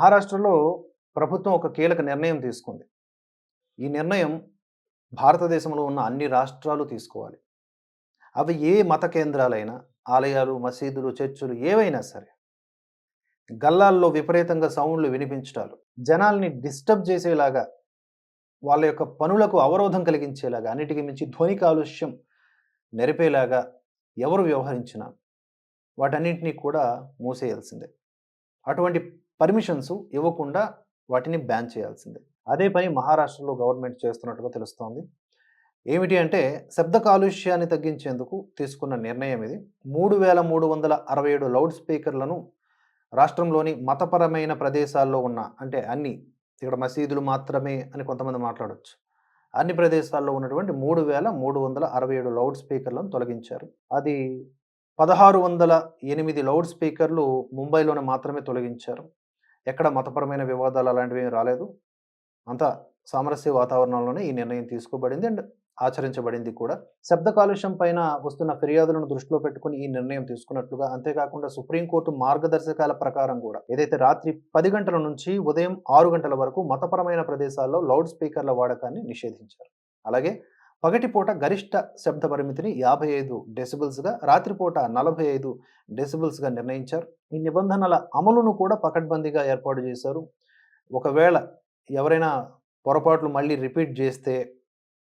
మహారాష్ట్రలో ప్రభుత్వం ఒక కీలక నిర్ణయం తీసుకుంది. ఈ నిర్ణయం భారతదేశంలో ఉన్న అన్ని రాష్ట్రాలు తీసుకోవాలి. అవి ఏ మత కేంద్రాలైనా, ఆలయాలు, మసీదులు, చర్చులు ఏవైనా సరే. గల్లాల్లో విపరీతంగా సౌండ్‌లు వినిపించటాలు, జనాల్ని డిస్టర్బ్ చేసేలాగా, వాళ్ళ యొక్క పనులకు అవరోధం కలిగించేలాగా, అన్నిటికీ మించి ధ్వని కాలుష్యం నెరిపేలాగా ఎవరు వ్యవహరించినా, వాటన్నింటినీ కూడా మూసేయాల్సిందే. అటువంటి పర్మిషన్స్ ఇవ్వకుండా వాటిని బ్యాన్ చేయాల్సిందే. అదే పని మహారాష్ట్రలో గవర్నమెంట్ చేస్తున్నట్టుగా తెలుస్తోంది. ఏమిటి అంటే శబ్ద కాలుష్యాన్ని తగ్గించేందుకు తీసుకున్న నిర్ణయం ఇది. 3367 లౌడ్ స్పీకర్‌లను రాష్ట్రంలోని మతపరమైన ప్రదేశాల్లో ఉన్న అంటే అన్ని ఇక్కడ మసీదులు మాత్రమే అని కొంతమంది మాట్లాడవచ్చు అన్ని ప్రదేశాల్లో ఉన్నటువంటి 3367 లౌడ్ స్పీకర్‌లను తొలగించారు. అది 1608 లౌడ్ స్పీకర్‌లు ముంబైలోనే మాత్రమే తొలగించారు. ఎక్కడ మతపరమైన వివాదాలు అలాంటివి రాలేదు. అంత సామరస్య వాతావరణంలోనే ఈ నిర్ణయం తీసుకోబడింది. అండ్ ఆచరించబడింది కూడా. శబ్ద కాలుష్యం పైన వస్తున్న ఫిర్యాదులను దృష్టిలో పెట్టుకుని ఈ నిర్ణయం తీసుకున్నట్లుగా అంతేకాకుండా సుప్రీంకోర్టు మార్గదర్శకాల ప్రకారం కూడా ఏదైతే రాత్రి పది గంటల నుంచి ఉదయం ఆరు గంటల వరకు మతపరమైన ప్రదేశాల్లో లౌడ్ స్పీకర్ల వాడకాన్ని నిషేధించారు. అలాగే పగటిపూట గరిష్ట శబ్ద పరిమితిని యాభై ఐదు డెసిబుల్స్గా రాత్రిపూట నలభై ఐదు డెసిబుల్స్గా నిర్ణయించారు. ఈ నిబంధనల అమలును కూడా పకడ్బందీగా ఏర్పాటు చేశారు. ఒకవేళ ఎవరైనా పొరపాట్లు మళ్ళీ రిపీట్ చేస్తే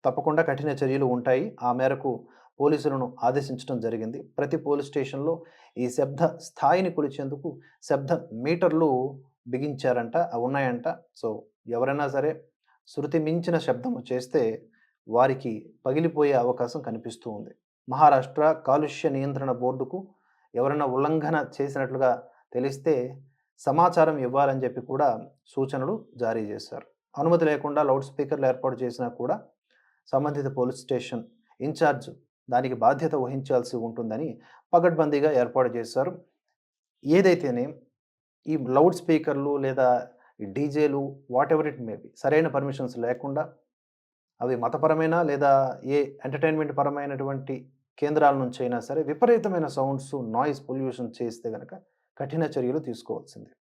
తప్పకుండా కఠిన చర్యలు ఉంటాయి. ఆ మేరకు పోలీసులను ఆదేశించడం జరిగింది. ప్రతి పోలీస్ స్టేషన్‌లో ఈ శబ్ద స్థాయిని కొలిచేందుకు శబ్ద మీటర్లు బిగించారంట. అవి ఉన్నాయంట. సో, ఎవరైనా సరే శృతి మించిన శబ్దం చేస్తే వారికి పగిలిపోయే అవకాశం కనిపిస్తూ ఉంది. మహారాష్ట్ర కాలుష్య నియంత్రణ బోర్డుకు ఎవరైనా ఉల్లంఘన చేసినట్లుగా తెలిస్తే సమాచారం ఇవ్వాలని చెప్పి కూడా సూచనలు జారీ చేశారు. అనుమతి లేకుండా లౌడ్ స్పీకర్లు ఏర్పాటు చేసినా కూడా సంబంధిత పోలీస్ స్టేషన్ ఇన్ఛార్జ్ దానికి బాధ్యత వహించాల్సి ఉంటుందని పగడ్బందీగా ఏర్పాటు చేశారు. ఏదైతేనే ఈ లౌడ్ స్పీకర్లు లేదా డీజేలు whatever it may be సరైన పర్మిషన్స్ లేకుండా అవి మతపరమైన లేదా ఏ ఎంటర్‌టైన్‌మెంట్ పరమైనటువంటి కేంద్రాల నుంచి అయినా సరే విపరీతమైన సౌండ్స్, నాయిస్ పొల్యూషన్ చేస్తే కనుక కఠిన చర్యలు తీసుకోవాల్సిందే.